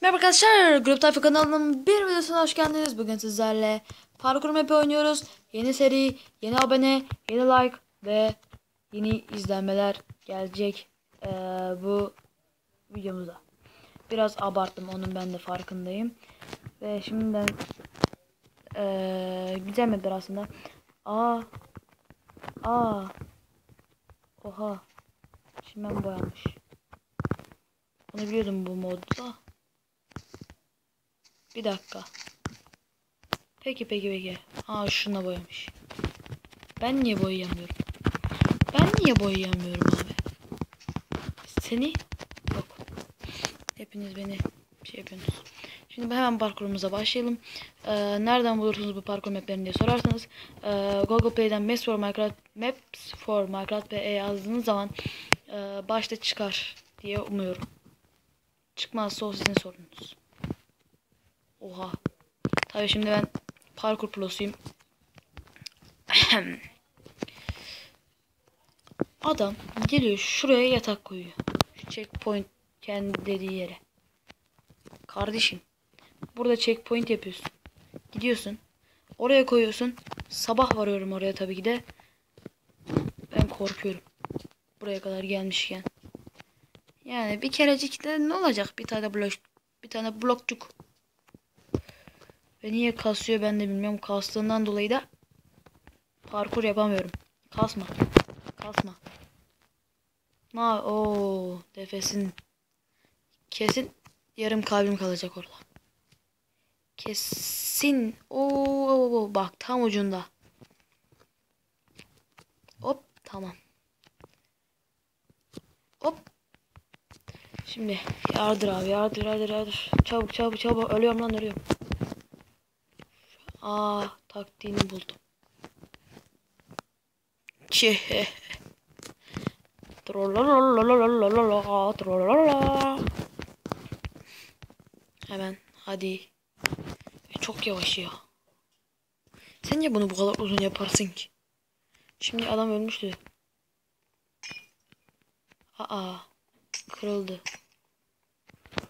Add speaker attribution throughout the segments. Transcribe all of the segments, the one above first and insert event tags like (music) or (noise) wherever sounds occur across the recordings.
Speaker 1: Merhaba arkadaşlar, Grup Tayfa kanalının bir videosuna hoş geldiniz. Bugün sizlerle parkur map'i oynuyoruz. Yeni seri, yeni abone, yeni like ve yeni izlenmeler gelecek ee, bu videomuza. Biraz abarttım, onun ben de farkındayım. Ve şimdiden ee, güzel map'ler aslında. Aa, aa, oha, şimdi ben boyanmış. Bunu biliyordum bu modda. Bir dakika. Peki peki peki. Aa şuna boyamış. Ben niye boyayamıyorum? Ben niye boyayamıyorum abi? Seni? Yok. Hepiniz beni şey yapıyorsunuz. Şimdi hemen parkurumuza başlayalım. Ee, nereden bulursunuz bu parkur maplerini diye sorarsanız e, Google Play'den Maps for Minecraft Maps for Minecraft ve yazdığınız zaman e, başta çıkar diye umuyorum. Çıkmazsa o sizin sorunuz. Oha. Tabii şimdi ben parkur prosuyum. (clears throat) Adam geliyor şuraya yatak koyuyor. Şu checkpoint kendi dediği yere. Kardeşim. Burada checkpoint yapıyorsun. Gidiyorsun. Oraya koyuyorsun. Sabah varıyorum oraya tabii ki de. Ben korkuyorum. Buraya kadar gelmişken. Yani bir kerecik de ne olacak? Bir tane blok bir tane blokçuk. Ve niye kasıyor ben de bilmiyorum. Kastığından dolayı da parkur yapamıyorum. Kasma. Kasma. Ma o defesin kesin yarım kalbim kalacak orada. Kesin. Oo bak tam ucunda. Hop tamam. Hop. Şimdi yardır abi yardır yardır yardır. Çabuk çabuk çabuk ölüyorum lan ölüyorum. Aa taktiğini buldum. Hemen hadi. Çok yavaş ya. Sen niye bunu bu kadar uzun yaparsın ki? Şimdi adam ölmüştü. Aa kırıldı.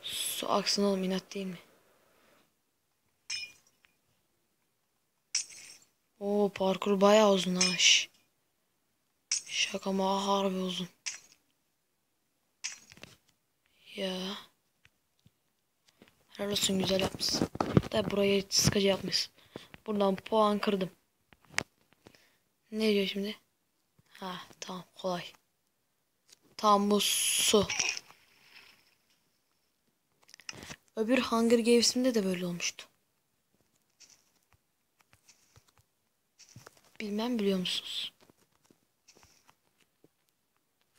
Speaker 1: Su aksın oğlum inat değil mi? Oo parkur bayağı uzun ha. Şaka mı harbi uzun. Ya. Helal olsun güzel yapmışsın. Da burayı sıkıcı yapmışsın. Buradan puan kırdım. Ne diyor şimdi? Ha tamam kolay. Tam bu su. Öbür Hunger Games'imde de böyle olmuştu. Bilmem biliyor musunuz?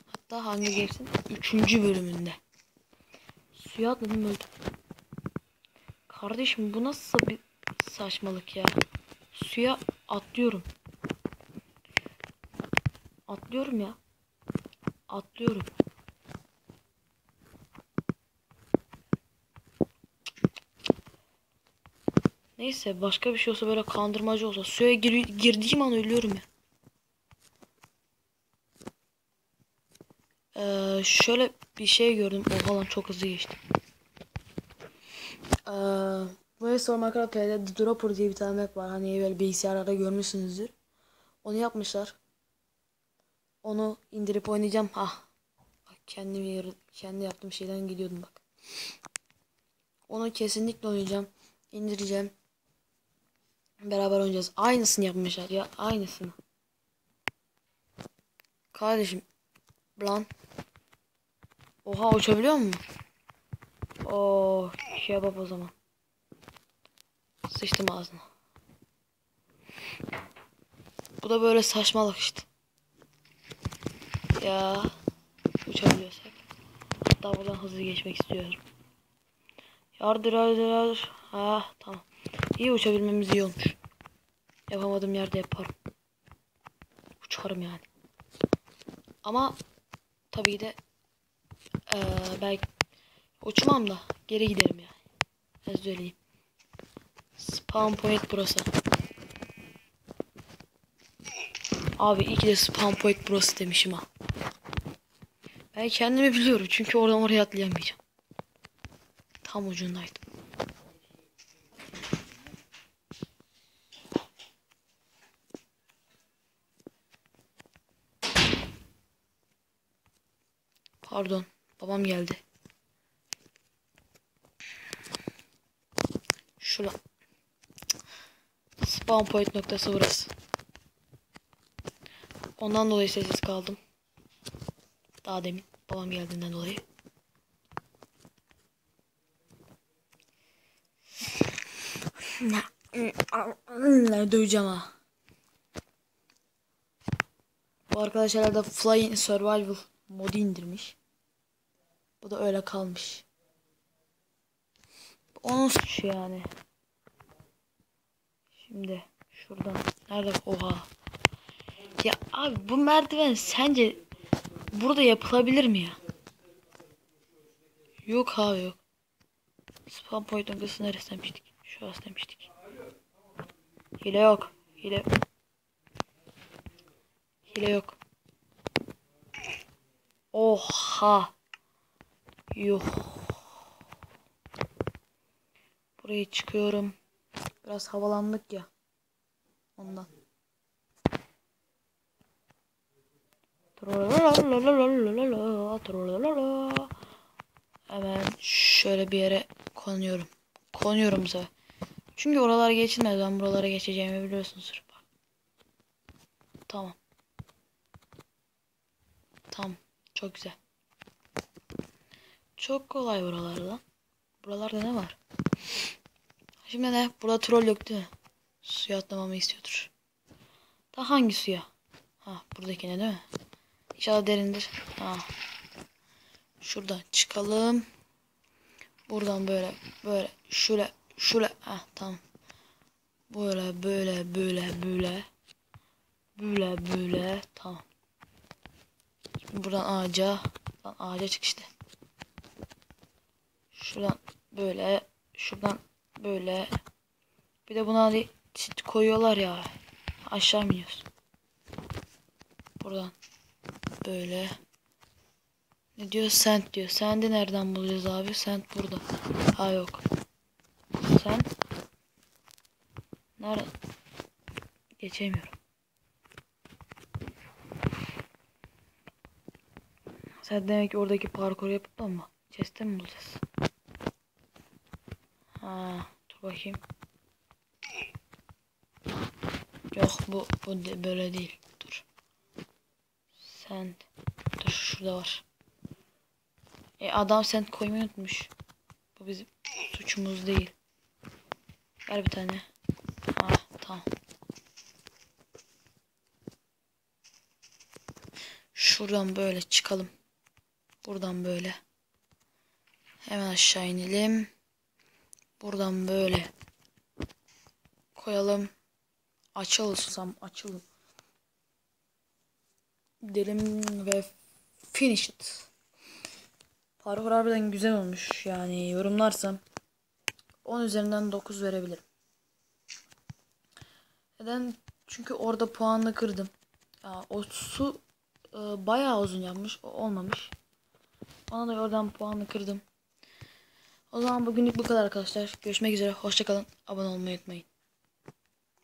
Speaker 1: Hatta Hunger Games'in 3. bölümünde. Suya atladım öldüm. Kardeşim bu nasıl bir saçmalık ya. Suya atlıyorum. Atlıyorum ya. Atlıyorum. Neyse başka bir şey olsa böyle kandırmacı olsa suya gir girdiğim an ölüyorum ya. Ee, şöyle bir şey gördüm. Oha lan çok hızlı geçti. Ee, sormak PD'de The Dropper diye bir tane map var. Hani böyle bilgisayarlarda görmüşsünüzdür. Onu yapmışlar. Onu indirip oynayacağım. Ah. Bak kendim kendi yaptığım şeyden gidiyordum bak. Onu kesinlikle oynayacağım. İndireceğim. Beraber oynayacağız. Aynısını yapmışlar ya. Aynısını. Kardeşim. Lan. Oha uçabiliyor mu? Oh kebap o zaman. Sıçtım ağzına. Bu da böyle saçmalık işte. Ya uçabiliyorsak. Hatta buradan hızlı geçmek istiyorum. Yardır yardır yardır. Ha tamam. İyi uçabilmemiz iyi olmuş. Yapamadığım yerde yaparım. Uçarım yani. Ama tabii de ee, belki uçmam da geri giderim yani. Ben söyleyeyim. Spawn point burası. Abi iyi ki de spawn point burası demişim ha. Ben kendimi biliyorum çünkü oradan oraya atlayamayacağım. Tam ucundaydım. Pardon. Babam geldi. Şura. Spawn point noktası burası. Ondan dolayı sessiz kaldım. Daha demin babam geldiğinden dolayı. Döveceğim ha. Bu arkadaşlar da Flying Survival modu indirmiş. Bu da öyle kalmış. Onun suçu yani. Şimdi şuradan nerede oha. Ya abi bu merdiven sence burada yapılabilir mi ya? Yok abi yok. Spawn point noktası neresi demiştik? Şurası demiştik. Hile yok. Hile. Hile yok. Oha. Yuh. Buraya çıkıyorum. Biraz havalandık ya. Ondan. Hemen şöyle bir yere konuyorum. Konuyorum sefer. Çünkü oralar geçilmez. Ben buralara geçeceğimi biliyorsunuz. Tamam. Tamam. Çok güzel. Çok kolay buralar lan. Buralarda ne var? Şimdi ne? Burada troll yok değil mi? Suya atlamamı istiyordur. Da hangi suya? Ha buradakine değil mi? İnşallah derindir. Ha. Şuradan çıkalım. Buradan böyle böyle şöyle şöyle ha tamam. Böyle böyle böyle böyle böyle böyle tamam. Şimdi buradan ağaca buradan ağaca çık işte. Şuradan böyle şuradan böyle bir de buna hani çit koyuyorlar ya aşağı mı iniyoruz? Buradan böyle ne diyor sent diyor. Sent'i nereden bulacağız abi? Sent burada. Ha yok. Sen nerede? Geçemiyorum. Sen demek ki oradaki parkuru yapıp ama chest'te mi bulacağız? Ha, dur bakayım. Yok bu bu de- böyle değil. Dur. Sen dur şurada var. E adam sen koymayı unutmuş. Bu bizim suçumuz değil. Ver bir tane. Ha tamam. Şuradan böyle çıkalım. Buradan böyle. Hemen aşağı inelim. Buradan böyle koyalım. Açılsam açalım. Gidelim ve finish it. Parkur harbiden güzel olmuş. Yani yorumlarsam 10 üzerinden 9 verebilirim. Neden? Çünkü orada puanını kırdım. Ya, o su e, bayağı uzun yapmış. O olmamış. Ona da oradan puanını kırdım. O zaman bugünlük bu kadar arkadaşlar. Görüşmek üzere. Hoşçakalın. Abone olmayı unutmayın.